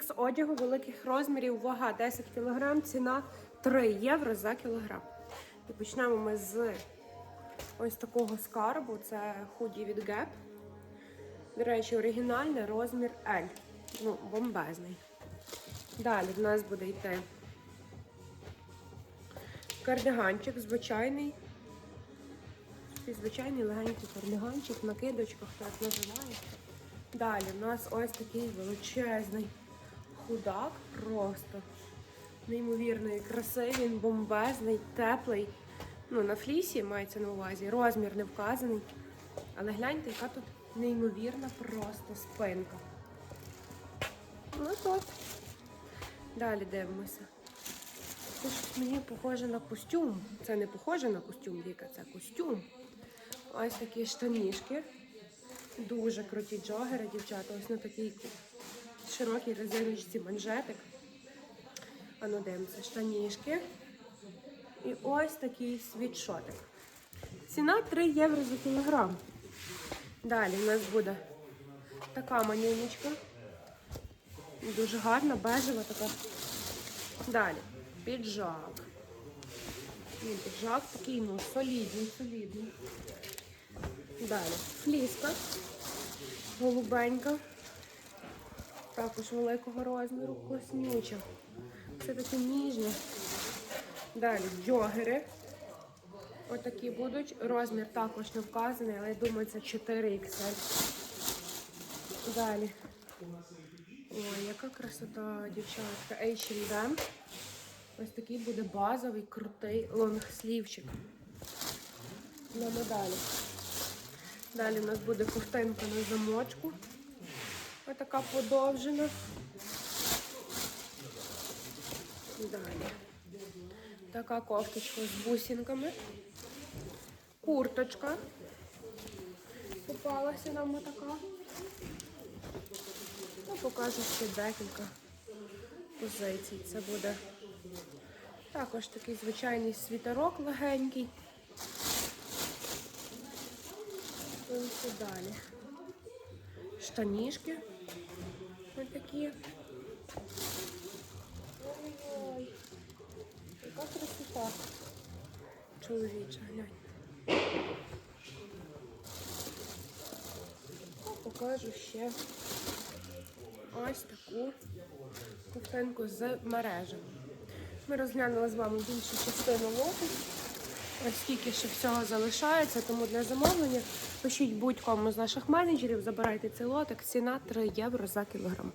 З одягу великих розмірів, вага 10 кг, ціна 3 євро за кілограм. І почнемо ми з ось такого скарбу. Це худі від Gap. До речі, оригінальний розмір L. Ну, бомбезний. Далі в нас буде йти кардиганчик звичайний. Звичайний легенький кардиганчик, накидочка, хто як називає. Далі в нас ось такий величезний худак, просто неймовірної краси, він бомбезний, теплий. Ну, на флісі мається на увазі. Розмір не вказаний. Але гляньте, яка тут неймовірна просто спинка. Ну тут. Далі дивимося. Це щось мені похоже на костюм. Це не похоже на костюм, Віка, це костюм. Ось такі штанішки. Дуже круті джогери, дівчата. Ось на такій широкій резиночці манжетик. Ну дивимося, штанішки. І ось такий світшотик. Ціна 3 євро за кілограм. Далі в нас буде така манюнечка. Дуже гарна, бежева така. Далі піджак. Ні, піджак такий, ну, солідний, солідний. Далі фліска голубенька. Також великого розміру, класнюча. Все таке ніжне. Далі джогери. Отакі будуть. Розмір також не вказаний, але я думаю, це 4 XL. Далі. Ой, яка красота, дівчатка. H&M. Ось такий буде базовий, крутий лонгслівчик. Йдемо далі. Далі у нас буде ковтинка на замочку. Ось така подовжена. Далі. Така кофточка з бусинками. Курточка. Попалася нам отака. Ну, покажу ще декілька позицій. Це буде також такий звичайний світерок легенький. Далі. Штанішки. Ось такі. Ой-ой. Яка красота. Чоловіча, глянь. Ну, Покажу ще ось таку ковтинку з мережем. Ми розглянули з вами більшу частину лоту. Ось стільки ще всього залишається, тому для замовлення пишіть будь-кому з наших менеджерів, забирайте цей лотик. Ціна 3 євро за кілограм.